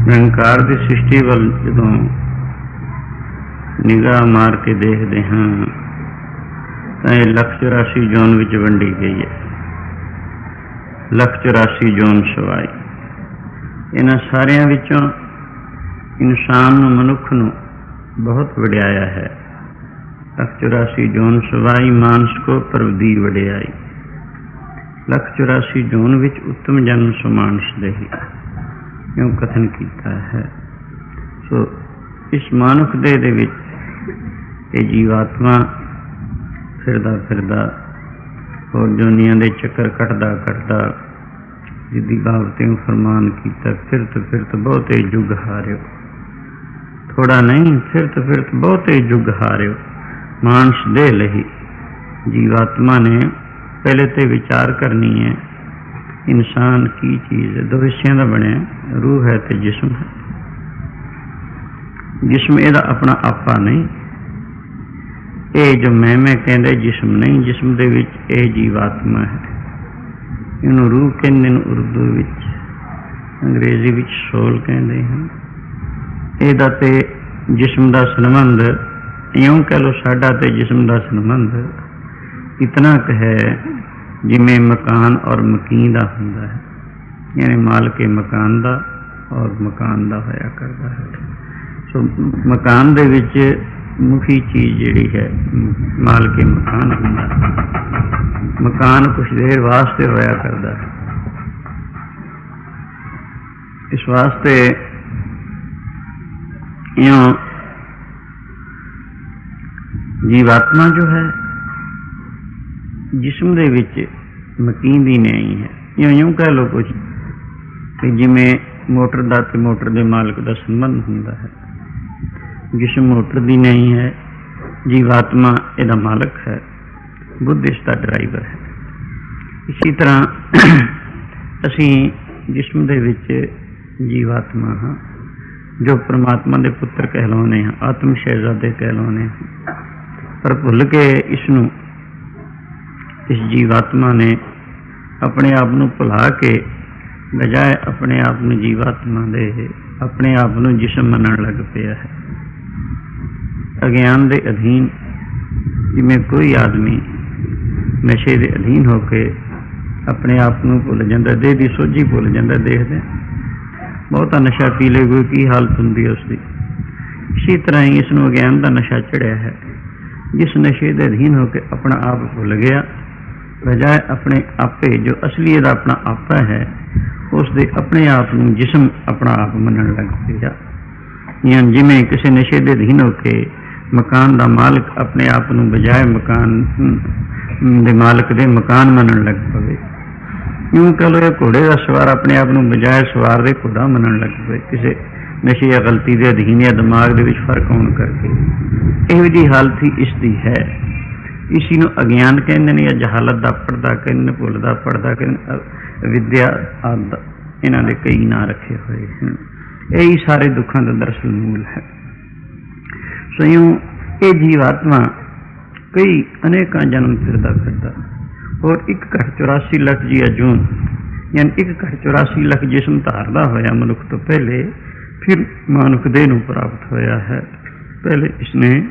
ਨਿਰੰਕਾਰ ਦੀ ਸ੍ਰਿਸ਼ਟੀ ਵੱਲ ਜਦੋਂ ਨਿਗਾਹ ਮਾਰ ਕੇ ਦੇਖਦੇ ਹਾਂ, ਤਾਂ ਇਹ ਲੱਖ 84 ਜੋਨ ਵਿੱਚ ਵੰਡੀ ਗਈ ਹੈ। ਲੱਖ 84 ਜੋਨ ਸਵਾਈ ਇਹਨਾਂ ਸਾਰਿਆਂ ਵਿੱਚੋਂ ਇਨਸਾਨ ਨੂੰ ਮਨੁੱਖ ਨੂੰ ਬਹੁਤ ਵਡਿਆਇਆ ਹੈ। ਲੱਖ 84 ਜੋਨ ਸਵਾਈ ਮਾਨਸ ਕੋ ਪਰਵਦੀ ਵਡਿਆਈ। ਲੱਖ 84 ਜੋਨ ਵਿੱਚ ਉੱਤਮ ਜਨਮ ਸੁਮਾਨਸ ਦੇਹੀ। ਕਿਉਂ ਕਥਨ ਕੀਤਾ ਹੈ ਸੋ ਇਸ ਮਾਨੁਖ ਦੇ ਦੇ ਵਿੱਚ ਇਹ ਜੀਵਾਤਮਾ ਫਿਰਦਾ ਫਿਰਦਾ ਹੋਰ ਦੁਨੀਆਂ ਦੇ ਚੱਕਰ ਕੱਟਦਾ ਕੱਟਦਾ ਜਿੱਦੀ ਬਾਬਤੇ ਨੂੰ ਫਰਮਾਨ ਕੀਤਾ ਫਿਰਤ ਫਿਰਤ ਬਹੁਤੇ ਜੁਗ ਹਾਰਿਓ ਥੋੜਾ ਨਹੀਂ ਫਿਰਤ ਫਿਰਤ ਬਹੁਤੇ ਜੁਗ ਹਾਰਿਓ ਮਾਨਸ ਦੇ ਲਈ ਜੀਵਾਤਮਾ ਨੇ ਪਹਿਲੇ ਤੇ ਵਿਚਾਰ ਕਰਨੀ ਹੈ ਇਨਸਾਨ ਕੀ ਚੀਜ਼ ਹੈ? ਦੋ ਹਿੱਸਿਆਂ ਦਾ ਬਣਿਆ, ਰੂਹ ਹੈ ਤੇ ਜਿਸਮ ਹੈ। ਜਿਸਮ ਇਹਦਾ ਆਪਣਾ ਆਪਾ ਨਹੀਂ। ਇਹ ਜੋ ਮੈਂ ਮੈਂ ਕਹਿੰਦੇ, ਜਿਸਮ ਨਹੀਂ, ਜਿਸਮ ਦੇ ਵਿੱਚ ਇਹ ਜੀਵਾਤਮਾ ਹੈ। ਇਹਨੂੰ ਰੂਹ ਕਹਿੰਦੇ ਨੇ ਉਰਦੂ ਵਿੱਚ। ਅੰਗਰੇਜ਼ੀ ਵਿੱਚ ਸੋਲ ਕਹਿੰਦੇ ਹਨ। ਇਹਦਾ ਤੇ ਜਿਸਮ ਦਾ ਸੰਬੰਧ, ਇਉਂ ਕਹ ਲੋ ਸਾਡਾ ਤੇ ਜਿਸਮ ਦਾ ਸੰਬੰਧ, ਇਤਨਾ ਕੁ ਹੈ ਜਿਵੇਂ ਮਕਾਨ ਔਰ ਮਕੀਨ ਦਾ ਹੁੰਦਾ ਹੈ ਯਾਨੀ ਮਾਲਕੇ ਮਕਾਨ ਦਾ ਔਰ ਮਕਾਨ ਦਾ ਹੋਇਆ ਕਰਦਾ ਹੈ ਸੋ ਮਕਾਨ ਦੇ ਵਿੱਚ ਮੁਖੀ ਚੀਜ਼ ਜਿਹੜੀ ਹੈ ਮਾਲਕੇ ਮਕਾਨ ਹੁੰਦਾ ਹੈ। ਮਕਾਨ ਕੁਛ ਦੇਰ ਵਾਸਤੇ ਹੋਇਆ ਕਰਦਾ ਹੈ ਇਸ ਵਾਸਤੇ ਇਉਂ ਜੀਵਾਤਮਾ ਜੋ ਹੈ ਜਿਸਮ ਦੇ ਵਿੱਚ ਮਕੀਨ ਦੀ ਨਹੀਂ ਹੈ ਇਉਂ ਇਉਂ ਕਹਿ ਲੋ ਕੁਝ ਕਿ ਜਿਵੇਂ ਮੋਟਰ ਦਾ ਤੇ ਮੋਟਰ ਦੇ ਮਾਲਕ ਦਾ ਸੰਬੰਧ ਹੁੰਦਾ ਹੈ। ਜਿਸਮ ਮੋਟਰ ਦੀ ਨਹੀਂ ਹੈ ਜੀਵਾਤਮਾ ਇਹਦਾ ਮਾਲਕ ਹੈ, ਬੁੱਧ ਇਸ ਦਾ ਡਰਾਈਵਰ ਹੈ। ਇਸੇ ਤਰ੍ਹਾਂ ਅਸੀਂ ਜਿਸਮ ਦੇ ਵਿੱਚ ਜੀਵਾਤਮਾ ਹਾਂ, ਜੋ ਪ੍ਰਮਾਤਮਾ ਦੇ ਪੁੱਤਰ ਕਹਿਲਾਉਨੇ ਹਾਂ, ਆਤਮ ਸ਼ਹਿਜ਼ਾਦੇ ਕਹਿਲਾਉਨੇ ਹਾਂ। ਪਰ ਭੁੱਲ ਕੇ ਇਸ ਨੂੰ ਇਸ ਜੀਵਾਤਮਾ ਨੇ ਆਪਣੇ ਆਪ ਨੂੰ ਭੁਲਾ ਕੇ ਬਜਾਏ ਆਪਣੇ ਆਪ ਨੂੰ ਜੀਵਾਤਮਾ ਦੇ, ਆਪਣੇ ਆਪ ਨੂੰ ਜਿਸਮ ਮੰਨਣ ਲੱਗ ਪਿਆ ਹੈ। ਅਗਿਆਨ ਦੇ ਅਧੀਨ ਜਿਵੇਂ ਕੋਈ ਆਦਮੀ ਨਸ਼ੇ ਦੇ ਅਧੀਨ ਹੋ ਕੇ ਆਪਣੇ ਆਪ ਨੂੰ ਭੁੱਲ ਜਾਂਦਾ, ਦੇਹ ਦੀ ਸੋਝੀ ਭੁੱਲ ਜਾਂਦਾ, ਦੇਖਦੇ ਬਹੁਤਾ ਨਸ਼ਾ ਪੀ ਲੇ ਕੋਈ ਕੀ ਹਾਲਤ ਹੁੰਦੀ ਹੈ ਉਸਦੀ। ਇਸੇ ਤਰ੍ਹਾਂ ਹੀ ਇਸ ਨੂੰ ਅਗਿਆਨ ਦਾ ਨਸ਼ਾ ਚੜਿਆ ਹੈ। ਜਿਸ ਨਸ਼ੇ ਦੇ ਅਧੀਨ ਹੋ ਕੇ ਆਪਣਾ ਆਪ ਭੁੱਲ ਗਿਆ ਬਜਾਏ ਆਪਣੇ ਆਪੇ ਜੋ ਅਸਲੀ ਇਹਦਾ ਆਪਣਾ ਆਪਾ ਹੈ ਉਸ ਦੇ ਆਪਣੇ ਆਪ ਨੂੰ ਜਿਸਮ ਆਪਣਾ ਆਪ ਮੰਨਣ ਲੱਗ ਪਿਆ। ਜਾਂ ਜਿਵੇਂ ਕਿਸੇ ਨਸ਼ੇ ਦੇ ਅਧੀਨ ਹੋ ਕੇ ਮਕਾਨ ਦਾ ਮਾਲਕ ਆਪਣੇ ਆਪ ਨੂੰ ਬਜਾਏ ਮਕਾਨ ਦੇ ਮਾਲਕ ਦੇ ਮਕਾਨ ਮੰਨਣ ਲੱਗ ਪਵੇ। ਕਿਉਂ ਕਹ ਲੋ ਘੋੜੇ ਦਾ ਸਵਾਰ ਆਪਣੇ ਆਪ ਨੂੰ ਬਜਾਏ ਸਵਾਰ ਦੇ ਘੋੜਾ ਮੰਨਣ ਲੱਗ ਪਵੇ। ਕਿਸੇ ਨਸ਼ੇ ਜਾਂ ਗਲਤੀ ਦੇ ਅਧੀਨ ਜਾਂ ਦਿਮਾਗ ਦੇ ਵਿੱਚ ਫ਼ਰਕ ਹੋਣ ਕਰਕੇ। ਇਹੋ ਜਿਹੀ ਹਾਲਤ ਹੀ ਇਸ ਦੀ ਹੈ। ਇਸੀ ਨੂੰ ਅਗਿਆਨ ਕਹਿੰਦੇ ਨੇ ਜਾਂ ਜਹਾਲਤ ਦਾ ਪਰਦਾ ਕਹਿੰਦੇ ਨੇ ਭੁੱਲ ਦਾ ਪਰਦਾ ਕਹਿੰਦੇ ਵਿਦਿਆ ਆਦਿ ਇਹਨਾਂ ਦੇ ਕਈ ਨਾਂ ਰੱਖੇ ਹੋਏ ਹਨ ਇਹ ਹੀ ਸਾਰੇ ਦੁੱਖਾਂ ਦਾ ਦਰਸਲ ਮੂਲ ਹੈ ਸੋ ਇਹ ਜੀਵਾਤਮਾ ਕਈ ਅਨੇਕਾਂ ਜਨਮ ਫਿਰਦਾ ਫਿਰਦਾ ਔਰ ਇੱਕ ਘਟ 84 ਲੱਖ ਜੀ ਅਜੂਨ ਯਾਨੀ ਇੱਕ ਘਟ 84 ਲੱਖ ਜਿਸਮ ਧਾਰਦਾ ਹੋਇਆ ਮਨੁੱਖ ਤੋਂ ਪਹਿਲੇ ਫਿਰ ਮਾਨੁਖ ਦੇ ਨੂੰ ਪ੍ਰਾਪਤ ਹੋਇਆ ਹੈ ਪਹਿਲੇ ਇਸਨੇ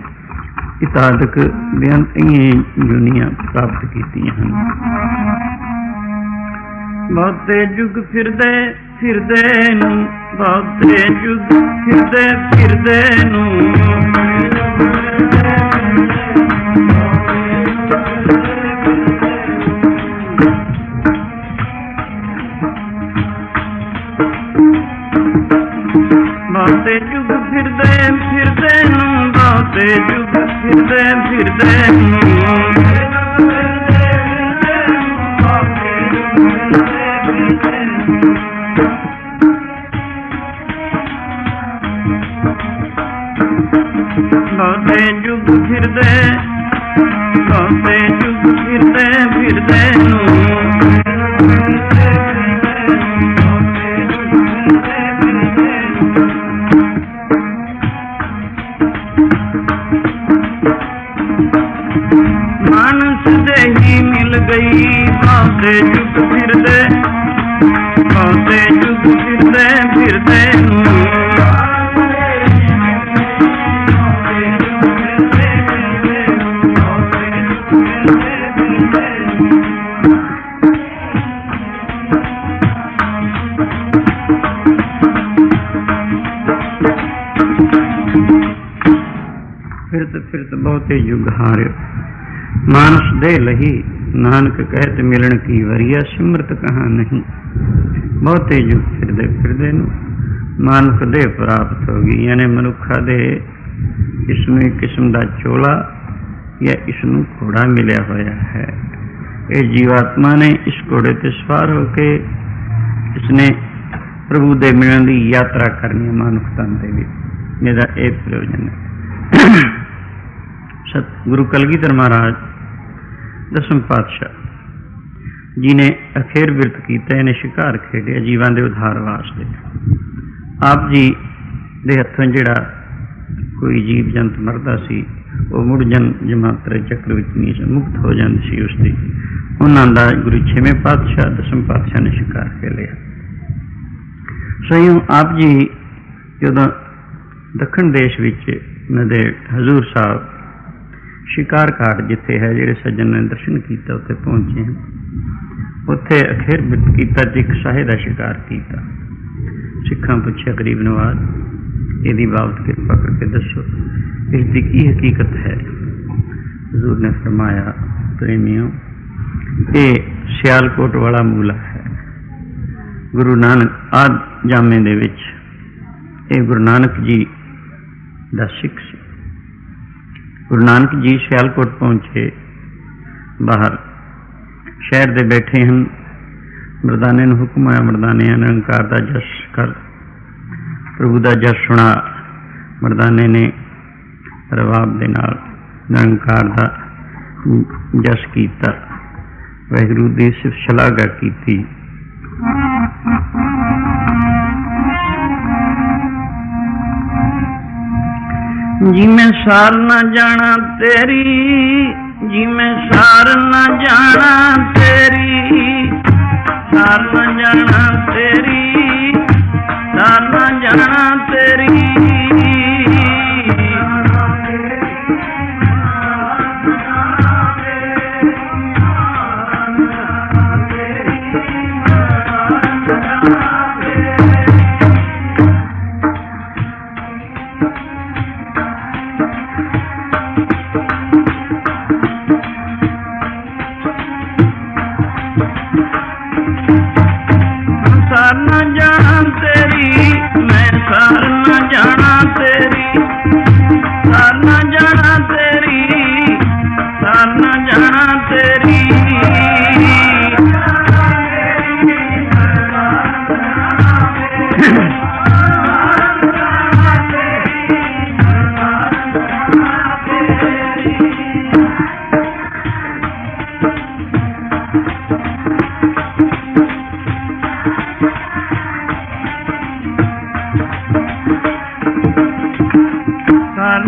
ਇਤਾਦਕ ਬੇਅੰਤ ਇਹ ਦੁਨੀਆਂ ਪ੍ਰਾਪਤ ਕੀਤੀਆਂ ਹਨ। ਬਹੁਤੇ ਜੁਗ ਫਿਰਦੇ ਫਿਰਦੇ ਨੂੰ, ਬਹੁਤੇ ਜੁਗ ਫਿਰਦੇ ਫਿਰਦੇ ਨੂੰ। ਬਹੁਤੇ ਜੁਗ ਫਿਰਦੇ ਬਹੁਤੇ ਜੁਗ ਫਿਰਦੇ ਫਿਰਦੇ ਨੂੰ। ਮਾਨਸ ਦੇ ਲਹੀ, ਨਾਨਕ ਕਹਿਤ ਮਿਲਣ ਕੀ ਵਰੀਆ ਸਿਮਰਤ ਕਹਾ ਨਹੀਂ। ਬਹੁਤੇ ਯੁਗ ਫਿਰਦੇ ਫਿਰਦੇ ਨੂੰ ਮਾਨਸ ਦੇ ਪ੍ਰਾਪਤ ਹੋ ਗਈ, ਯਾਨੀ ਮਨੁੱਖਾ ਦੇ ਇਸ ਕਿਸਮ ਦਾ ਚੋਲਾ ਜਾਂ ਇਸ ਨੂੰ ਘੋੜਾ ਮਿਲਿਆ ਹੋਇਆ ਹੈ। ਇਹ ਜੀਵਾਤਮਾ ਨੇ ਇਸ ਘੋੜੇ ਤੇ ਸਵਾਰ ਹੋ ਕੇ ਇਸਨੇ ਪ੍ਰਭੂ ਦੇ ਮਿਲਣ ਦੀ ਯਾਤਰਾ ਕਰਨੀ ਹੈ ਮਨੁੱਖਤਾ ਦੇ ਵਿੱਚ ਮੇਰਾ ਇਹ ਪ੍ਰਯੋਜਨ ਹੈ। ਸਤ ਗੁਰੂ ਕਲਗੀਧਰ ਮਹਾਰਾਜ, ਦਸਮ ਪਾਤਸ਼ਾਹ ਜੀ ਨੇ ਅਖੇਰ ਬਿਰਤ ਕੀਤਾ, ਇਹਨੇ ਸ਼ਿਕਾਰ ਖੇਡਿਆ, ਜੀਵਾਂ ਦੇ ਉਧਾਰ ਵਾਸਤੇ ਆਪ ਜੀ ਦੇ ਹੱਥੋਂ ਜਿਹੜਾ ਕੋਈ ਜੀਵ ਜੰਤ ਮਰਦਾ ਸੀ ਉਹ ਮੁੜ ਜਨ ਜਮਾਤਰ ਚੱਕਰ ਵਿੱਚ ਨਹੀਂ ਮੁਕਤ ਹੋ ਜਾਂਦੀ ਸੀ ਉਸ ਦੀ ਉਹਨਾਂ ਦਾ ਗੁਰੂ ਛੇਵੇਂ ਪਾਤਸ਼ਾਹ, ਦਸਮ ਪਾਤਸ਼ਾਹ ਨੇ ਸ਼ਿਕਾਰ ਕਰ ਲਿਆ। ਸੋ ਆਪ ਜੀ ਜਦੋਂ ਦੱਖਣ ਦੇਸ਼ ਵਿੱਚ ਉਹਨਾਂ ਹਜ਼ੂਰ ਸਾਹਿਬ ਸ਼ਿਕਾਰ ਘਾਟ ਜਿੱਥੇ ਹੈ, ਜਿਹੜੇ ਸੱਜਣ ਨੇ ਦਰਸ਼ਨ ਕੀਤਾ, ਉੱਥੇ ਪਹੁੰਚੇ ਹਨ। ਉੱਥੇ ਅਖੀਰ ਬਿਰਤ ਕੀਤਾ ਤੇ ਇੱਕ ਸਾਹੇ ਦਾ ਸ਼ਿਕਾਰ ਕੀਤਾ। ਸਿੱਖਾਂ ਪੁੱਛਿਆ ਗਰੀਬ ਨਵਾਜ਼, ਇਹਦੀ ਬਾਬਤ ਕਿਰਪਾ ਕਰਕੇ ਦੱਸੋ। ਇਸ ਦੀ ਕੀ ਹਕੀਕਤ ਹੈ? ਹਜ਼ੂਰ ਨੇ ਫਰਮਾਇਆ, ਪ੍ਰੇਮਿਓ, ਇਹ ਸਿਆਲਕੋਟ ਵਾਲਾ ਮੂਲਾ ਹੈ। ਗੁਰੂ ਨਾਨਕ ਆਦ ਜਾਮੇ ਦੇ ਵਿੱਚ ਇਹ ਗੁਰੂ ਨਾਨਕ ਜੀ ਦਾ ਸਿੱਖ ਸੀ। ਗੁਰੂ ਨਾਨਕ ਜੀ ਸਿਆਲਕੋਟ ਪਹੁੰਚੇ, ਬਾਹਰ ਸ਼ਹਿਰ ਦੇ ਬੈਠੇ ਹਨ। ਮਰਦਾਨੇ ਨੂੰ ਹੁਕਮ ਆਇਆ ਮਰਦਾਨੇ ਨੇ ਅੰਕਾਰ ਦਾ ਜਸ ਕਰ, ਪ੍ਰਭੂ ਦਾ ਜਸ ਸੁਣਾ। ਮਰਦਾਨੇ ਨੇ ਰਵਾਬ ਦੇ ਨਾਲ ਨਿਰੰਕਾਰ ਦਾ ਜਸ ਕੀਤਾ। ਵਾਹਿਗੁਰੂ ਦੀ ਸਿਫਤ ਸ਼ਲਾਘਾ ਕੀਤੀ। ਜੀ ਮੈਂ ਸਾਰ ਨਾ ਜਾਣਾ ਤੇਰੀ, ਜੀ ਮੈਂ ਸਾਰ ਨਾ ਜਾਣਾ ਤੇਰੀ, ਸਾਰ ਨਾ ਜਾਣਾ ਤੇਰੀ, ਸਾਰ ਨਾ ਜਾਣਾ ਸਾਰ ਨਾ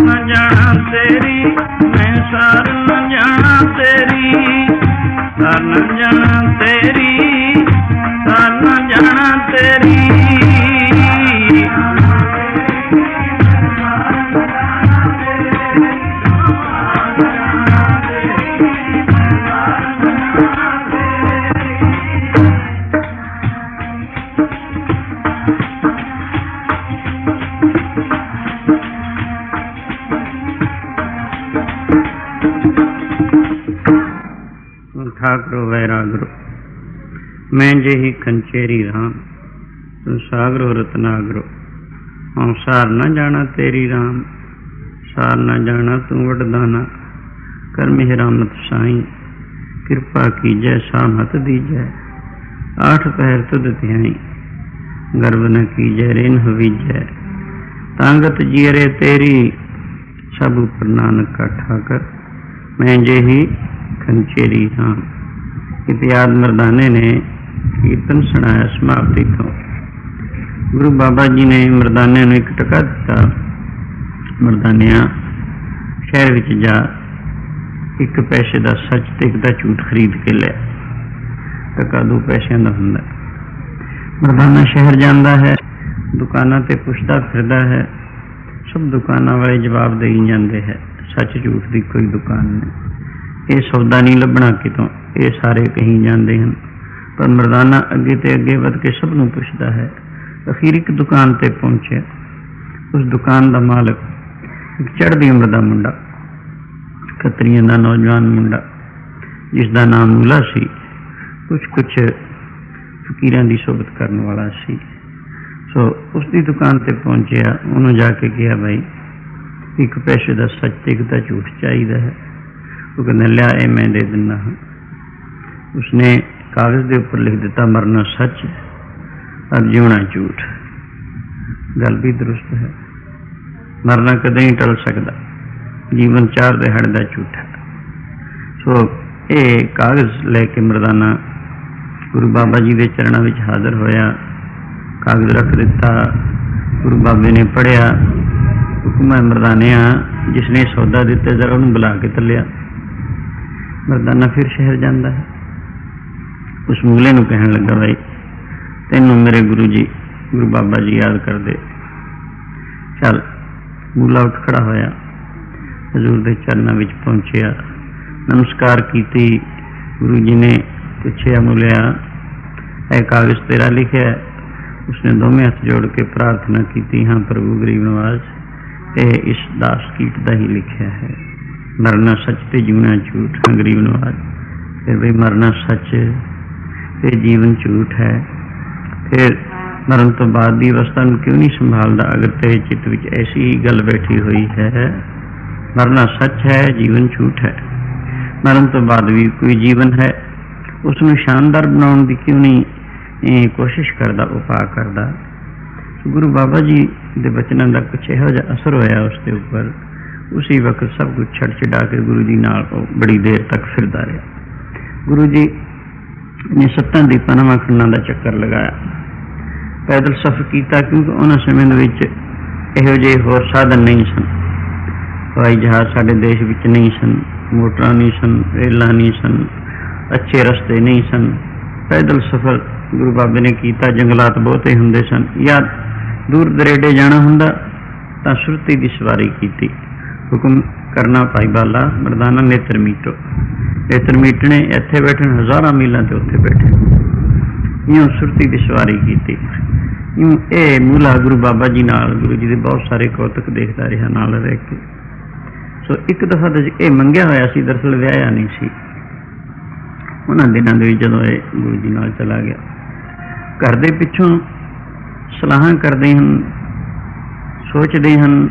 ਸਾਰ ਨਾ ਠਾਕਰੋ ਵੈਰਾਗਰੋ ਮੈਂ ਜਹੀ ਕੰਚੇਰੀ ਰਾਂ ਤੂੰ ਸਾਗਰੋ ਰਤਨਾਗਰੋ। ਹਉ ਸਾਰ ਨਾ ਜਾਣਾ ਤੇਰੀ ਰਾਮ, ਸਾਰ ਨਾ ਜਾਣਾ ਤੂੰ ਵਡਦਾਨਾ। ਕਰ ਮਿਹਰਾਮਤ ਸਾਈਂ, ਕਿਰਪਾ ਕੀਜੈ, ਸਾਮਤ ਦੀਜੈ। ਆਠ ਪਹਿਰ ਤੁਧ ਧਿਆਈ ਗਰਵ ਨ ਕੀਜੈ, ਰੇਨ ਹਵੀਜੈ। ਤਾਂਗਤ ਜੀਰੇ ਤੇਰੀ, ਸਭ ਉਪਰ ਨਾਨਕ ਕਾ ਠਾਕਰ। उपर नानक का ठाकर मैं जेही खंचेरी राम ਇਤਿਆਦ ਮਰਦਾਨੇ ਨੇ ਕੀਰਤਨ ਸੁਣਾਇਆ ਸਮਾਪਤੀ ਤੋਂ ਗੁਰੂ ਬਾਬਾ ਜੀ ਨੇ ਮਰਦਾਨੇ ਨੂੰ ਇੱਕ ਟਕਾ ਦਿੱਤਾ ਮਰਦਾਨਿਆਂ ਸ਼ਹਿਰ ਵਿੱਚ ਜਾ ਇੱਕ ਪੈਸੇ ਦਾ ਸੱਚ ਤੇ ਇੱਕ ਦਾ ਝੂਠ ਖਰੀਦ ਕੇ ਲੈ ਟਕਾ ਦੋ ਪੈਸਿਆਂ ਦਾ ਹੁੰਦਾ ਹੈ। ਮਰਦਾਨਾ ਸ਼ਹਿਰ ਜਾਂਦਾ ਹੈ ਦੁਕਾਨਾਂ ਤੇ ਪੁੱਛਦਾ ਫਿਰਦਾ ਹੈ ਸਭ ਦੁਕਾਨਾਂ ਵਾਲੇ ਜਵਾਬ ਦੇਈ ਜਾਂਦੇ ਹੈ ਸੱਚ ਝੂਠ ਦੀ ਕੋਈ ਦੁਕਾਨ ਨਹੀਂ। ਇਹ ਸੌਦਾ ਨਹੀਂ ਲੱਭਣਾ ਕਿਤੋਂ, ਇਹ ਸਾਰੇ ਕਹੀ ਜਾਂਦੇ ਹਨ। ਪਰ ਮਰਦਾਨਾ ਅੱਗੇ ਤੇ ਅੱਗੇ ਵੱਧ ਕੇ ਸਭ ਨੂੰ ਪੁੱਛਦਾ ਹੈ, ਅਖੀਰ ਇੱਕ ਦੁਕਾਨ ਤੇ ਪਹੁੰਚਿਆ। ਉਸ ਦੁਕਾਨ ਦਾ ਮਾਲਕ ਇੱਕ ਚੜ੍ਹਦੀ ਉਮਰ ਦਾ ਮੁੰਡਾ, ਖੱਤਰੀਆਂ ਦਾ ਨੌਜਵਾਨ ਮੁੰਡਾ ਜਿਸ ਦਾ ਨਾਮ ਨੂਲਾ ਸੀ, ਕੁਛ ਕੁਛ ਫਕੀਰਾਂ ਦੀ ਸੋਬਤ ਕਰਨ ਵਾਲਾ ਸੀ। ਸੋ ਉਸ ਦੀ ਦੁਕਾਨ ਤੇ ਪਹੁੰਚਿਆ, ਉਹਨੂੰ ਜਾ ਕੇ ਕਿਹਾ, ਭਾਈ ਇੱਕ ਪੈਸੇ ਦਾ ਸੱਚ ਤੇ ਇੱਕ ਦਾ ਝੂਠ ਚਾਹੀਦਾ ਹੈ। ਉਹ ਕਹਿੰਦਾ, ਲਿਆ ਇਹ ਮੈਂ ਦੇ ਦਿੰਦਾ ਹਾਂ। ਉਸਨੇ ਕਾਗਜ਼ ਦੇ ਉੱਪਰ ਲਿਖ ਦਿੱਤਾ, ਮਰਨਾ ਸੱਚ ਔਰ ਜਿਉਣਾ ਝੂਠ ਗੱਲ ਵੀ ਦਰੁਸਤ ਹੈ। ਮਰਨਾ ਕਦੇ ਨਹੀਂ ਟਲ ਸਕਦਾ। ਜੀਵਨ ਚਾਰ ਦਿਹਾੜ ਦਾ ਝੂਠ ਹੈ। ਸੋ ਇਹ ਕਾਗਜ਼ ਲੈ ਕੇ ਮਰਦਾਨਾ ਗੁਰੂ ਬਾਬਾ ਜੀ ਦੇ ਚਰਨਾਂ ਵਿੱਚ ਹਾਜ਼ਰ ਹੋਇਆ। ਕਾਗਜ਼ ਰੱਖ ਦਿੱਤਾ। ਗੁਰੂ ਬਾਬੇ ਨੇ ਪੜਿਆ ਹੁਕਮ ਹੈ ਮਰਦਾਨਿਆ ਜਿਸ ਨੇ ਸੌਦਾ ਦਿੱਤਾ, ਜ਼ਰਾ ਉਹਨੂੰ ਬੁਲਾ ਕੇ ਤੱਲਿਆ। ਮਰਦਾਨਾ ਫਿਰ ਸ਼ਹਿਰ ਜਾਂਦਾ ਹੈ। ਉਸ ਮੁਗਲੇ ਨੂੰ ਕਹਿਣ ਲੱਗਾ, ਭਾਈ, ਤੈਨੂੰ ਮੇਰੇ ਗੁਰੂ ਜੀ, ਗੁਰੂ ਬਾਬਾ ਜੀ ਯਾਦ ਕਰਦੇ। ਚੱਲ, ਮੂਲਾ ਉੱਠ ਖੜਾ ਹੋਇਆ। ਹਜ਼ੂਰ ਦੇ ਚਰਨਾਂ ਵਿੱਚ ਪਹੁੰਚਿਆ। ਨਮਸਕਾਰ ਕੀਤੀ, ਗੁਰੂ ਜੀ ਨੇ ਪੁੱਛਿਆ, ਮੁਲਿਆ, ਇਹ ਕਾਗਜ਼ ਤੇਰਾ ਲਿਖਿਆ ਉਸਨੇ ਦੋਵੇਂ ਹੱਥ ਜੋੜ ਕੇ ਪ੍ਰਾਰਥਨਾ ਕੀਤੀ, ਹਾਂ, ਪ੍ਰਭੂ, ਗਰੀਬ ਨਵਾਜ਼ ਇਹ ਇਸ ਦਾਸ ਕੀਟ ਦਾ ਹੀ ਲਿਖਿਆ ਹੈ। ਮਰਨਾ ਸੱਚ ਤੇ ਜੀਵਨਾ ਝੂਠ, ਹਾਂ ਗਰੀਬ ਨਵਾਜ਼ ਫਿਰ ਵੀ ਮਰਨਾ ਸੱਚ ਤੇ ਜੀਵਨ ਝੂਠ ਹੈ। ਫਿਰ ਮਰਨ ਤੋਂ ਬਾਅਦ ਦੀ ਅਵਸਥਾ ਨੂੰ ਕਿਉਂ ਨਹੀਂ ਸੰਭਾਲਦਾ ਅਗਰ ਤੇਰੇ ਚਿੱਤ ਵਿੱਚ ਐਸੀ ਹੀ ਗੱਲ ਬੈਠੀ ਹੋਈ ਹੈ? ਮਰਨਾ ਸੱਚ ਹੈ, ਜੀਵਨ ਝੂਠ ਹੈ। ਮਰਨ ਤੋਂ ਬਾਅਦ ਵੀ ਕੋਈ ਜੀਵਨ ਹੈ। ਉਸ ਨੂੰ ਸ਼ਾਨਦਾਰ ਬਣਾਉਣ ਦੀ ਕਿਉਂ ਨਹੀਂ ਕੋਸ਼ਿਸ਼ ਕਰਦਾ, ਉਪਾਅ ਕਰਦਾ। ਗੁਰੂ ਬਾਬਾ ਜੀ ਦੇ ਬਚਨਾਂ ਦਾ ਕੁਛ ਇਹੋ ਜਿਹਾ ਅਸਰ ਹੋਇਆ ਉਸ ਦੇ ਉੱਪਰ, ਉਸੇ ਵਕਤ ਸਭ ਕੁਝ ਛੱਡ ਛਡਾ ਕੇ ਗੁਰੂ ਜੀ ਨਾਲ ਉਹ ਬੜੀ ਦੇਰ ਤੱਕ ਫਿਰਦਾ ਰਿਹਾ। ਗੁਰੂ ਜੀ ਨੇ ਸੱਤਾਂ ਦੀ ਪਨਾਮਾ ਖੰਡਾਂ ਦਾ ਚੱਕਰ ਲਗਾਇਆ। ਪੈਦਲ ਸਫ਼ਰ ਕੀਤਾ ਕਿਉਂਕਿ ਉਹਨਾਂ ਸਮੇਂ ਦੇ ਵਿੱਚ ਇਹੋ ਜਿਹੇ ਹੋਰ ਸਾਧਨ ਨਹੀਂ ਸਨ। ਹਵਾਈ ਜਹਾਜ਼ ਸਾਡੇ ਦੇਸ਼ ਵਿੱਚ ਨਹੀਂ ਸਨ, ਮੋਟਰਾਂ ਨਹੀਂ ਸਨ, ਰੇਲਾਂ ਨਹੀਂ ਸਨ, ਅੱਛੇ ਰਸਤੇ ਨਹੀਂ ਸਨ। ਪੈਦਲ ਸਫ਼ਰ ਗੁਰੂ ਬਾਬੇ ਨੇ ਕੀਤਾ, ਜੰਗਲਾਤ ਬਹੁਤੇ ਹੁੰਦੇ ਸਨ। ਜਾਂ ਦੂਰ ਦਰੇਡੇ ਜਾਣਾ ਹੁੰਦਾ, ਤਾਂ ਸੁਰਤੀ ਦੀ ਸਵਾਰੀ ਕੀਤੀ। ਹੁਕਮ ਕਰਨਾ ਭਾਈ ਬਾਲਾ, ਮਰਦਾਨਾ ਨੇਤਰ ਮੀਟੋ। ਨੇਤਰ ਮੀਟਣੇ ਇੱਥੇ ਬੈਠਣ, ਹਜ਼ਾਰਾਂ ਮੀਲਾਂ ਤੇ ਉੱਥੇ ਬੈਠੇ। ਇਉਂ ਸੁਰਤੀ ਦੀ ਸਵਾਰੀ ਕੀਤੀ। ਇਉਂ ਇਹ ਮੂਲਾ ਗੁਰੂ ਬਾਬਾ ਜੀ ਨਾਲ, ਗੁਰੂ ਜੀ ਦੇ ਬਹੁਤ ਸਾਰੇ ਕੌਤਕ ਦੇਖਦਾ ਰਿਹਾ ਨਾਲ ਰਹਿ ਕੇ। ਸੋ ਇੱਕ ਦਫਾ ਤਾਂ ਇਹ ਮੰਗਿਆ ਹੋਇਆ ਸੀ, ਦਰਸਲ ਵਿਆਹਿਆ ਨਹੀਂ ਸੀ। ਉਹਨਾਂ ਦਿਨਾਂ ਦੇ ਵਿੱਚ ਜਦੋਂ ਇਹ ਗੁਰੂ ਜੀ ਨਾਲ ਚਲਾ ਗਿਆ। ਘਰ ਦੇ ਪਿੱਛੋਂ ਸਲਾਹਾਂ ਕਰਦੇ ਹਨ, ਸੋਚਦੇ ਹਨ,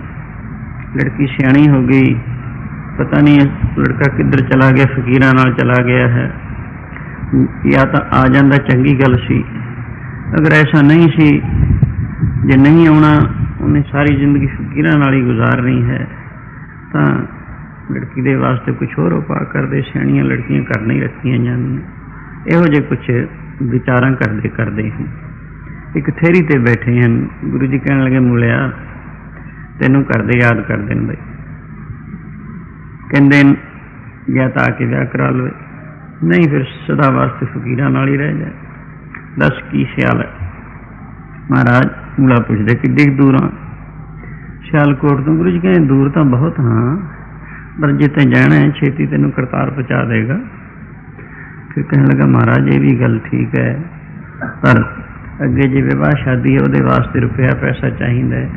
ਲੜਕੀ ਸਿਆਣੀ ਹੋ ਗਈ, ਪਤਾ ਨਹੀਂ ਲੜਕਾ ਕਿੱਧਰ ਚਲਾ ਗਿਆ, ਫਕੀਰਾਂ ਨਾਲ ਚਲਾ ਗਿਆ ਹੈ। ਜਾਂ ਤਾਂ ਆ ਜਾਂਦਾ, ਚੰਗੀ ਗੱਲ ਸੀ। ਅਗਰ ਐਸਾ ਨਹੀਂ ਸੀ, ਜੇ ਨਹੀਂ ਆਉਣਾ, ਉਹਨੇ ਸਾਰੀ ਜ਼ਿੰਦਗੀ ਫਕੀਰਾਂ ਨਾਲ ਹੀ ਗੁਜ਼ਾਰਨੀ ਹੈ, ਤਾਂ ਲੜਕੀ ਦੇ ਵਾਸਤੇ ਕੁਝ ਹੋਰ ਉਪਾਅ ਕਰਦੇ, ਸਿਆਣੀਆਂ ਲੜਕੀਆਂ ਘਰ ਨਹੀਂ ਰੱਖੀਆਂ ਜਾਂਦੀਆਂ। ਇਹੋ ਜਿਹੇ ਕੁਝ ਵਿਚਾਰਾਂ ਕਰਦੇ ਕਰਦੇ ਹਨ। ਇੱਕ ਥੇਰੀ ਤੇ ਬੈਠੇ ਹਨ। ਗੁਰੂ ਜੀ ਕਹਿਣ ਲੱਗੇ ਮੁਲਿਆ ਤੈਨੂੰ ਕਰਦੇ ਯਾਦ ਕਰਦੇ ਨੇ ਬਈ। ਕਹਿੰਦੇ ਨੇ, ਜਾਂ ਤਾਂ ਆ ਕੇ ਵਿਆਹ ਕਰਾ ਲਵੇ। ਨਹੀਂ ਫਿਰ ਸਦਾ ਵਾਸਤੇ ਫਕੀਰਾਂ ਨਾਲ ਹੀ ਰਹਿ ਜਾਏ ਦੱਸ ਕੀ ਸਿਆਲ ਹੈ? ਮਹਾਰਾਜ ਮੁਲਾ ਪੁੱਛਦੇ ਕਿੱਡੀ ਕੁ ਦੂਰ ਆ? ਸਿਆਲਕੋਟ ਤੋਂ? ਗੁਰੂ ਜੀ ਕਹਿੰਦੇ ਦੂਰ ਤਾਂ ਬਹੁਤ ਹਾਂ ਪਰ ਜਿੱਥੇ ਜਾਣਾ ਹੈ ਛੇਤੀ ਤੈਨੂੰ ਕਰਤਾਰ ਪਹੁੰਚਾ ਦੇਗਾ। ਫਿਰ ਕਹਿਣ ਲੱਗਾ ਮਹਾਰਾਜ ਇਹ ਵੀ ਗੱਲ ਠੀਕ ਹੈ ਪਰ ਅੱਗੇ ਜੇ ਵਿਵਾਹ ਸ਼ਾਦੀ ਹੈ, ਉਹਦੇ ਵਾਸਤੇ ਰੁਪਇਆ ਪੈਸਾ ਚਾਹੀਦਾ ਹੈ।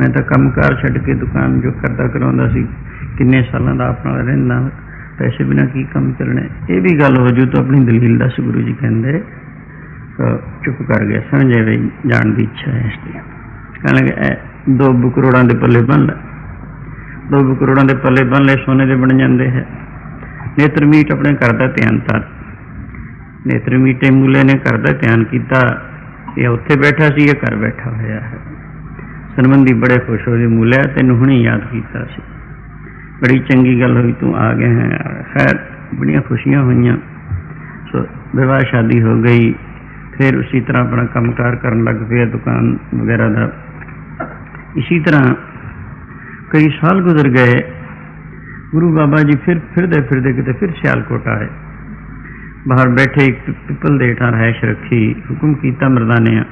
ਮੈਂ ਤਾਂ ਕੰਮਕਾਰ ਛੱਡ ਕੇ ਦੁਕਾਨ ਜੋ ਕਰਦਾ ਕਰਾਉਂਦਾ ਸੀ, ਕਿੰਨੇ ਸਾਲਾਂ ਦਾ ਆਪਣਾ ਰਹਿੰਦਾ, ਪੈਸੇ ਬਿਨਾ ਕੀ ਕੰਮ ਚੱਲਣਾ। ਇਹ ਵੀ ਗੱਲ ਹੋ ਜੂ ਤਾਂ ਆਪਣੀ ਦਲੀਲ ਦੱਸ ਗੁਰੂ ਜੀ ਕਹਿੰਦੇ ਚੁੱਪ ਕਰ ਗਿਆ ਸਮਝੇ ਵੀ ਜਾਣ ਦੀ ਇੱਛਾ ਹੈ ਇਸ ਦੀ। ਕਹਿਣ ਲੱਗੇ ਇਹ ਦੋ ਬਕਰੋੜਾਂ ਦੇ ਪੱਲੇ ਬੰਨ ਲੈ। ਦੋ ਬਕਰੋੜਾਂ ਦੇ ਪੱਲੇ ਬੰਨ ਲੈ, ਸੋਨੇ ਦੇ ਬਣ ਜਾਂਦੇ ਹੈ। ਨੇਤਰ ਮੀਟ ਆਪਣੇ ਘਰ ਦਾ ਧਿਆਨ ਧਰ। ਨੇਤਰ ਮੀਟੇ ਮੂਲੇ ਨੇ ਘਰ ਦਾ ਧਿਆਨ ਕੀਤਾ। ਇਹ ਉੱਥੇ ਬੈਠਾ ਸੀ, ਇਹ ਘਰ ਬੈਠਾ ਹੋਇਆ ਹੈ। ਸੰਬੰਧੀ ਬੜੇ ਖੁਸ਼ ਹੋਏ ਮੂਲਿਆ ਤੈਨੂੰ ਹੁਣੇ ਯਾਦ ਕੀਤਾ ਸੀ। ਬੜੀ ਚੰਗੀ ਗੱਲ ਹੋਈ, ਤੂੰ ਆ ਗਿਆ ਹੈ। ਖੈਰ, ਬੜੀਆਂ ਖੁਸ਼ੀਆਂ ਹੋਈਆਂ। ਸੋ ਵਿਵਾਹ ਸ਼ਾਦੀ ਹੋ ਗਈ, ਫਿਰ ਉਸੇ ਤਰ੍ਹਾਂ ਆਪਣਾ ਕੰਮਕਾਰ ਕਰਨ ਲੱਗ ਪਿਆ, ਦੁਕਾਨ ਵਗੈਰਾ ਦਾ। ਇਸੇ ਤਰ੍ਹਾਂ ਕਈ ਸਾਲ ਗੁਜ਼ਰ ਗਏ, ਗੁਰੂ ਬਾਬਾ ਜੀ ਫਿਰ ਫਿਰਦੇ ਫਿਰਦੇ ਕਿਤੇ ਫਿਰ ਸਿਆਲਕੋਟ ਆਏ। ਬਾਹਰ ਬੈਠੇ ਇੱਕ ਪਿੱਪਲ ਦੇ ਹੇਠਾਂ ਰਹਿਸ਼ ਰੱਖੀ ਹੁਕਮ ਕੀਤਾ ਮਰਦਾਨਿਆਂ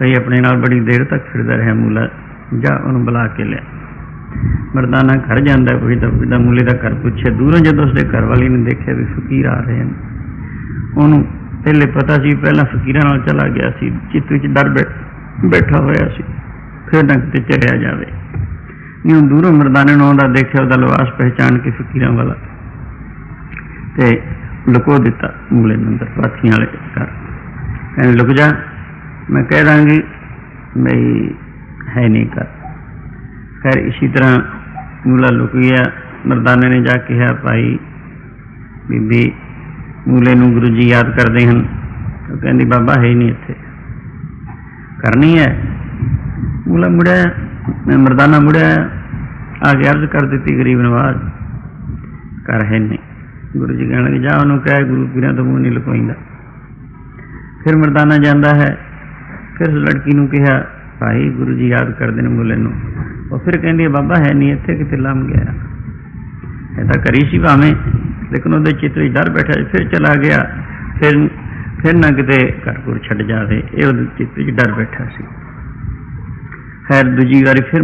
ਭਈ ਆਪਣੇ ਨਾਲ ਬੜੀ ਦੇਰ ਤੱਕ ਫਿਰਦਾ ਰਿਹਾ, ਮੂਲਾ ਜਾ ਉਹਨੂੰ ਬੁਲਾ ਕੇ ਲਿਆ। ਮਰਦਾਨਾ ਘਰ ਜਾਂਦਾ ਪੁੱਛਦਾ ਪੁੱਛਦਾ ਮੂਲੇ ਦਾ ਘਰ ਪੁੱਛੇ। ਦੂਰੋਂ ਜਦੋਂ ਉਸਦੇ ਘਰ ਵਾਲੀ ਨੇ ਦੇਖਿਆ ਵੀ ਫਕੀਰ ਆ ਰਹੇ ਨੇ ਉਹਨੂੰ ਪਹਿਲੇ ਪਤਾ ਸੀ, ਪਹਿਲਾਂ ਫਕੀਰਾਂ ਨਾਲ ਚਲਾ ਗਿਆ ਸੀ, ਚਿੱਤ ਵਿੱਚ ਡਰ ਬੈ- ਬੈਠਾ ਹੋਇਆ ਸੀ। ਫਿਰ ਨਾ ਕਿਤੇ ਚੜਿਆ ਜਾਵੇ। ਇਹਨੂੰ ਦੂਰੋਂ ਮਰਦਾਨੇ ਨੂੰ ਆਉਂਦਾ ਦੇਖਿਆ, ਉਹਦਾ ਲਿਬਾਸ ਪਹਿਚਾਣ ਕੇ ਫਕੀਰਾਂ ਵਾਲਾ। ਤੇ ਲੁਕੋ ਦਿੱਤਾ ਮੂਲੇ ਨੂੰ ਅੰਦਰ, ਪਾਥੀਆਂ ਵਾਲੇ ਘਰ। ਕਹਿੰਦੇ, ਲੁਕ ਜਾ, ਮੈਂ ਕਹਿ ਦਾਂਗੀ ਬਈ ਹੈ ਨਹੀਂ ਕਰ ਖੈਰ, ਇਸੇ ਤਰ੍ਹਾਂ ਮੂਲਾ ਲੁਕ ਗਿਆ। ਮਰਦਾਨੇ ਨੇ ਜਾ ਕੇ ਕਿਹਾ, ਭਾਈ, ਬੀਬੀ ਮੂਲੇ ਨੂੰ ਗੁਰੂ ਜੀ ਯਾਦ ਕਰਦੇ ਹਨ। ਉਹ ਕਹਿੰਦੀ, ਬਾਬਾ ਹੈ ਹੀ ਨਹੀਂ ਇੱਥੇ। ਕਰਨੀ ਹੈ? ਮੂਲਾ ਮੁੜਿਆ, ਮੈਂ ਮਰਦਾਨਾ ਮੁੜਿਆ, ਆ ਕੇ ਅਰਜ਼ ਕਰ ਦਿੱਤੀ, ਗਰੀਬ ਨਵਾਜ਼ ਕਰ ਹੈ ਨਹੀਂ। ਗੁਰੂ ਜੀ ਕਹਿਣ ਲੱਗੇ ਜਾ ਉਹਨੂੰ ਕਹਿ ਗੁਰੂ ਪੀਰਾਂ ਤੋਂ ਮੂੰਹ ਨਹੀਂ ਲੁਕਾਈਂਦਾ ਫਿਰ ਮਰਦਾਨਾ ਜਾਂਦਾ ਹੈ ਫਿਰ ਲੜਕੀ ਨੂੰ ਕਿਹਾ ਭਾਈ ਗੁਰੂ ਜੀ ਯਾਦ ਕਰਦੇ ਨੇ ਮੂਲੇ ਨੂੰ। ਉਹ ਫਿਰ ਕਹਿੰਦੀ ਹੈ, ਬਾਬਾ ਹੈ ਨਹੀਂ ਇੱਥੇ ਕਿਤੇ ਲੰਮ ਗਿਆ ਇਹ ਤਾਂ ਕਰੀ ਸੀ ਭਾਵੇਂ ਲੇਕਿਨ ਉਹਦੇ ਚਿੱਤ ਵਿੱਚ ਡਰ ਬੈਠਾ ਸੀ, ਫਿਰ ਚਲਾ ਗਿਆ। ਫਿਰ ਫਿਰ ਨਾ ਕਿਤੇ ਘਰ ਘੁਰ ਛੱਡ ਜਾਵੇ ਇਹ ਉਹਦੇ ਚਿੱਤ ਵਿੱਚ ਡਰ ਬੈਠਾ ਸੀ। ਖੈਰ ਦੂਜੀ ਵਾਰੀ ਫਿਰ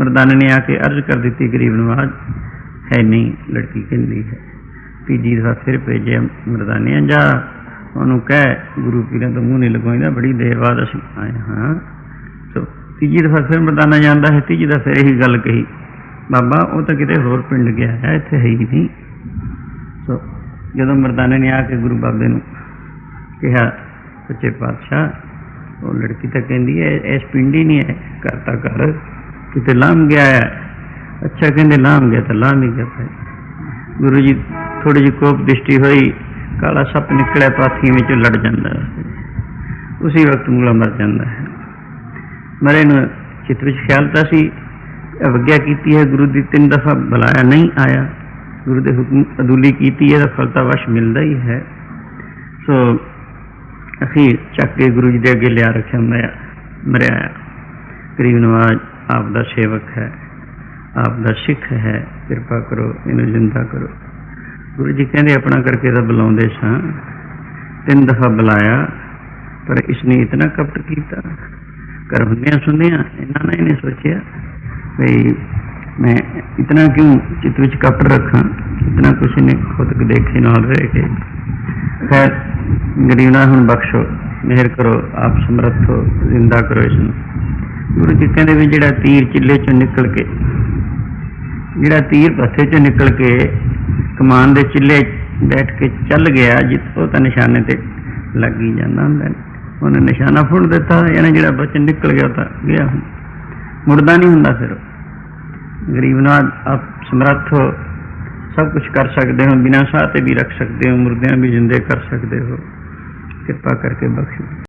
ਮਰਦਾਨੇ ਨੇ ਆ ਕੇ ਅਰਜ਼ ਕਰ ਦਿੱਤੀ ਗਰੀਬ ਨਵਾਜ਼ ਹੈ ਨਹੀਂ ਲੜਕੀ ਕਹਿੰਦੀ ਹੈ। ਤੀਜੀ ਦਫਾ ਫਿਰ ਭੇਜਿਆ ਮਰਦਾਨੇ ਜਾ ਉਹਨੂੰ ਕਹਿ, ਗੁਰੂ ਪੀਰਾਂ ਤੋਂ ਮੂੰਹ ਨਹੀਂ ਲਗਾਉਂਦਾ, ਬੜੀ ਦੇਰ ਬਾਅਦ ਅਸੀਂ ਆਏ ਹਾਂ। ਸੋ ਤੀਜੀ ਦਫਾ ਫਿਰ ਮਰਦਾਨਾ ਜਾਂਦਾ ਹੈ, ਤੀਜੀ ਦਫਾ ਫਿਰ ਇਹੀ ਗੱਲ ਕਹੀ, ਬਾਬਾ, ਉਹ ਤਾਂ ਕਿਤੇ ਹੋਰ ਪਿੰਡ ਗਿਆ ਹੈ, ਇੱਥੇ ਹੈ ਹੀ ਨਹੀਂ। ਸੋ ਜਦੋਂ ਮਰਦਾਨੇ ਨੇ ਆ ਕੇ ਗੁਰੂ ਬਾਬੇ ਨੂੰ ਕਿਹਾ, ਸੱਚੇ ਪਾਤਸ਼ਾਹ, ਉਹ ਲੜਕੀ ਤਾਂ ਕਹਿੰਦੀ ਹੈ, ਇਸ ਪਿੰਡ ਹੀ ਨਹੀਂ ਹੈ, ਘਰ ਤਾਂ ਘਰ, ਕਿਤੇ ਲਾਮ ਗਿਆ ਹੈ। ਅੱਛਾ, ਕਹਿੰਦੇ ਲਾਮ ਗਿਆ ਤਾਂ ਲਾਮ ਹੀ ਗਿਆ ਗੁਰੂ ਜੀ ਥੋੜੀ ਜਿਹੀ ਕੋਪ ਦ੍ਰਿਸ਼ਟੀ ਹੋਈ, ਕਾਲਾ ਸੱਪ ਨਿਕਲਿਆ ਪਾਥੀ ਵਿੱਚੋਂ ਲੜ ਜਾਂਦਾ। ਉਸੇ ਵਕਤ ਮੂਲਾ ਮਰ ਜਾਂਦਾ ਹੈ। ਮਰੇ ਨੂੰ ਚਿੱਤ ਵਿੱਚ ਖਿਆਲ ਤਾਂ ਸੀ, ਅਵਗਿਆ ਕੀਤੀ ਹੈ, ਗੁਰੂ ਦੀ ਤਿੰਨ ਦਫਾ ਬੁਲਾਇਆ ਨਹੀਂ ਆਇਆ। ਗੁਰੂ ਦੇ ਹੁਕਮ ਅਦੂਲੀ ਕੀਤੀ ਹੈ, ਤਾਂ ਫਲ ਵਸ਼ ਮਿਲਦਾ ਹੀ ਹੈ। ਸੋ ਅਖੀਰ ਚੱਕ ਕੇ ਗੁਰੂ ਜੀ ਦੇ ਅੱਗੇ ਲਿਆ ਰੱਖਿਆ, ਮਰਿਆ ਮਰਿਆ ਕਰੀਬ ਨਵਾਜ਼, ਆਪ ਦਾ ਸੇਵਕ ਹੈ, ਆਪ ਦਾ ਸਿੱਖ ਹੈ। ਕਿਰਪਾ ਕਰੋ, ਇਹਨੂੰ ਜ਼ਿੰਦਾ ਕਰੋ। ਗੁਰੂ ਜੀ ਕਹਿੰਦੇ ਆਪਣਾ ਕਰਕੇ ਤਾਂ ਬੁਲਾਉਂਦੇ ਸਾਂ। ਤਿੰਨ ਦਫਾ ਬੁਲਾਇਆ, ਪਰ ਇਸਨੇ ਇਤਨਾ ਕਪਟ ਕੀਤਾ। ਕਰ ਹੁੰਦਿਆਂ ਸੁਣਿਆ ਇਹਨਾਂ ਨੇ ਇਹਨੇ ਸੋਚਿਆ ਭਈ ਮੈਂ ਇਤਨਾ ਕਿਉਂ ਚਿੱਤ ਵਿੱਚ ਕਪਟ ਰੱਖਾਂ? ਇਤਨਾ ਕੁਛ ਨੇ ਖੁਦ ਕੇ ਦੇਖੇ, ਨਾਲ ਰਹਿ ਕੇ। ਖੈਰ ਗਰੀਬਨਾ ਹੁਣ ਬਖਸ਼ੋ, ਮਿਹਰ ਕਰੋ, ਆਪ ਸਮਰੱਥ ਹੋ, ਜ਼ਿੰਦਾ ਕਰੋ ਇਸ ਨੂੰ ਗੁਰੂ ਜੀ ਕਹਿੰਦੇ ਵੀ ਜਿਹੜਾ ਤੀਰ ਚਿੱਲੇ ਚੋਂ ਨਿਕਲ ਕੇ, ਜਿਹੜਾ ਤੀਰ ਪੱਥੇ ਚੋਂ ਨਿਕਲ ਕੇ ਕਮਾਨ ਦੇ ਚਿੱਲੇ ਬੈਠ ਕੇ ਚੱਲ ਗਿਆ ਜਿੱਥੋਂ ਤਾਂ ਨਿਸ਼ਾਨੇ ਤੇ ਲੱਗ ਹੀ ਜਾਂਦਾ ਹੁੰਦਾ। ਉਹਨੇ ਨਿਸ਼ਾਨਾ ਫੁੱਟ ਦਿੱਤਾ, ਇਹਨੇ ਜਿਹੜਾ ਬਚਨ ਨਿਕਲ ਗਿਆ ਉਹ ਤਾਂ ਗਿਆ ਹੁਣ। ਮੁੜਦਾ ਨਹੀਂ ਹੁੰਦਾ ਫਿਰ ਗਰੀਬ ਨਾਲ ਆਪ ਸਮਰੱਥ ਹੋ, ਸਭ ਕੁਝ ਕਰ ਸਕਦੇ ਹੋ, ਬਿਨਾਂ ਸਾਹ ਤੇ ਵੀ ਰੱਖ ਸਕਦੇ ਹੋ, ਮੁਰਦਿਆਂ ਵੀ ਜਿੰਦੇ ਕਰ ਸਕਦੇ ਹੋ। ਕਿਰਪਾ ਕਰਕੇ ਬਖਸ਼ੋ।